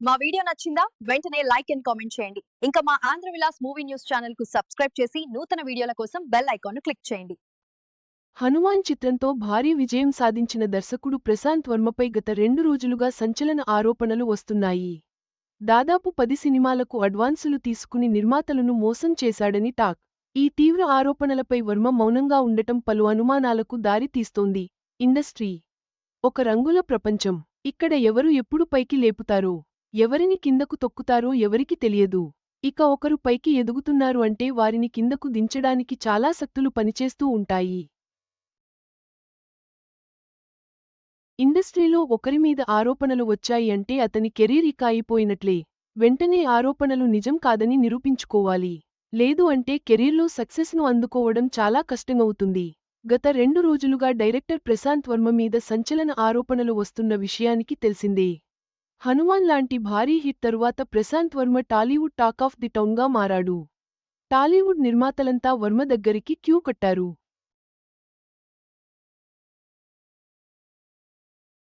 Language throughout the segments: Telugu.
మా వీడియో నచ్చిందా? వెంటనే లైక్ అండ్ కామెంట్ చేయండి. ఇంకా మా ఆంధ్ర విలాస్ మూవీ న్యూస్ ఛానల్కు సబ్స్క్రైబ్ చేసి నూతన వీడియోల కోసం బెల్ ఐకాన్ను క్లిక్ చేయండి. హనుమాన్ చిత్రంతో భారీ విజయం సాధించిన దర్శకుడు ప్రశాంత్ వర్మపై గత రెండు రోజులుగా సంచలన ఆరోపణలు వస్తున్నాయి. దాదాపు పది సినిమాలకు అడ్వాన్సులు తీసుకుని నిర్మాతలను మోసం చేశాడని టాక్. ఈ తీవ్ర ఆరోపణలపై వర్మ మౌనంగా ఉండటం పలు అనుమానాలకు దారితీస్తోంది ఇండస్ట్రీ. ఒక రంగుల ప్రపంచం. ఇక్కడ ఎవరు ఎప్పుడు పైకి లేపుతారో? ఎవరిని కిందకు తొక్కుతారో ఎవరికి తెలియదు. ఇక ఒకరు పైకి ఎదుగుతున్నారు అంటే వారిని కిందకు దించడానికి చాలా శక్తులు పనిచేస్తూ ఉంటాయి. ఇండస్ట్రీలో ఒకరి మీద ఆరోపణలు వచ్చాయి అంటే అతని కెరీర్ ఇక అయిపోయినట్లే. వెంటనే ఆరోపణలు నిజం కాదని నిరూపించుకోవాలి. లేదు అంటే కెరీర్లో సక్సెస్ను అందుకోవడం చాలా కష్టమవుతుంది. గత రెండు రోజులుగా డైరెక్టర్ ప్రశాంత్ వర్మ మీద సంచలన ఆరోపణలు వస్తున్న విషయానికి తెలిసిందే. హనుమాన్ లాంటి భారీ హిట్ తరువాత Prashanth Varma Tollywood talk of the టౌన్గా మారాడు. టాలీవుడ్ నిర్మాతలంతా వర్మ దగ్గరికి క్యూ కట్టారు.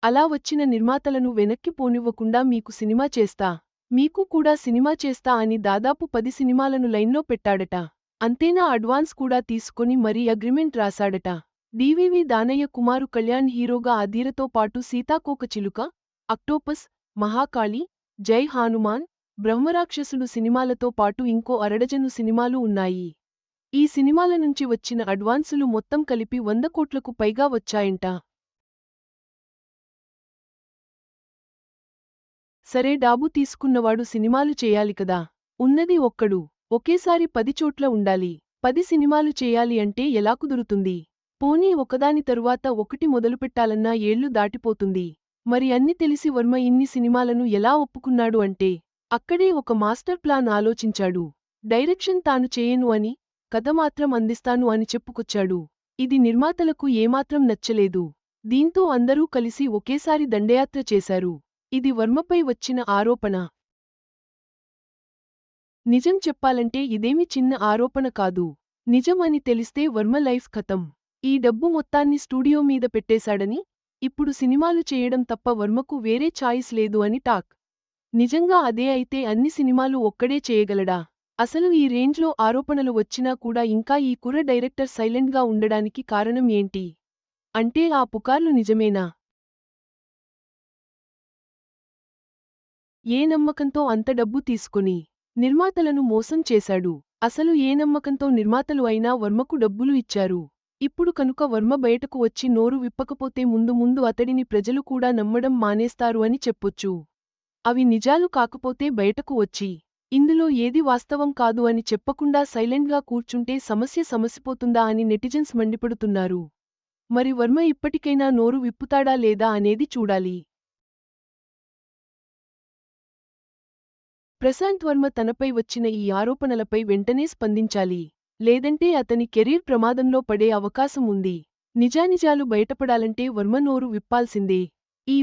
అలా వచ్చిన నిర్మాతలను వెనక్కి పోనివ్వకుండా మీకు సినిమా చేస్తా. మీకు కూడా సినిమా చేస్తా అని దాదాపు పది సినిమాలను లైన్లో పెట్టాడట. అంతేనా అడ్వాన్స్ కూడా తీసుకొని మరీ అగ్రిమెంట్ రాశాడట. డివివి దానయ్య కుమారు కళ్యాణ్ హీరోగా అధీరతో పాటు సీతాకోక చిలుక అక్టోపస్ మహాకాళి జై హానుమాన్ బ్రహ్మరాక్షసుడు సినిమాలతో పాటు ఇంకో అరడజను సినిమాలు ఉన్నాయి. ఈ సినిమాల నుంచి వచ్చిన అడ్వాన్సులు మొత్తం కలిపి వంద కోట్లకు పైగా వచ్చాయంట. సరే డాబు తీసుకున్నవాడు సినిమాలు చేయాలి కదా. ఉన్నది ఒక్కడు. ఒకేసారి పది చోట్ల ఉండాలి. పది సినిమాలు చేయాలి అంటే ఎలా కుదురుతుంది? పోనీ ఒకదాని తరువాత ఒకటి మొదలుపెట్టాలన్నా ఏళ్ళు దాటిపోతుంది. మరి అన్ని తెలిసి వర్మ ఇన్ని సినిమాలను ఎలా ఒప్పుకున్నాడు అంటే అక్కడే ఒక మాస్టర్ ప్లాన్ ఆలోచించాడు. డైరెక్షన్ తాను చేయను అని కథ మాత్రం అందిస్తాను అని చెప్పుకొచ్చాడు. ఇది నిర్మాతలకు ఏమాత్రం నచ్చలేదు. దీంతో అందరూ కలిసి ఒకేసారి దండయాత్ర చేశారు. ఇది వర్మపై వచ్చిన ఆరోపణ. నిజం చెప్పాలంటే ఇదేమి చిన్న ఆరోపణ కాదు. నిజం అని తెలిస్తే వర్మ లైఫ్ కథం ఈ డబ్బు మొత్తాన్ని స్టూడియో మీద పెట్టేశాడని ఇప్పుడు సినిమాలు చేయడం తప్ప వర్మకు వేరే ఛాయిస్ లేదు అని టాక్. నిజంగా అదే అయితే అన్ని సినిమాలు ఒక్కడే చేయగలడా? అసలు ఈ రేంజ్లో ఆరోపణలు వచ్చినా కూడా ఇంకా ఈ కుర్ర డైరెక్టర్ సైలెంట్గా ఉండడానికి కారణం ఏంటి? అంటే ఆ పుకార్లు నిజమేనా? ఏ నమ్మకంతో అంత డబ్బు తీసుకుని నిర్మాతలను మోసం చేశాడు? అసలు ఏ నమ్మకంతో నిర్మాతలు అయినా వర్మకు డబ్బులు ఇచ్చారు? ఇప్పుడు కనుక వర్మ బయటకు వచ్చి నోరు విప్పకపోతే ముందు ముందు అతడిని ప్రజలు కూడా నమ్మడం మానేస్తారు అని చెప్పొచ్చు. అవి నిజాలు కాకపోతే బయటకు వచ్చి ఇందులో ఏది వాస్తవం కాదు అని చెప్పకుండా సైలెంట్గా కూర్చుంటే సమస్య సమసిపోతుందా అని నెటిజన్స్ మండిపడుతున్నారు. మరి వర్మ ఇప్పటికైనా నోరు విప్పుతాడా లేదా అనేది చూడాలి. ప్రశాంత్ వర్మ తనపై వచ్చిన ఈ ఆరోపణలపై వెంటనే స్పందించాలి. లేదంటే అతని కెరీర్ ప్రమాదంలో పడే అవకాశం ఉంది. నిజానిజాలు బయటపడాలంటే వర్మ నోరు విప్పాల్సిందే. ఈ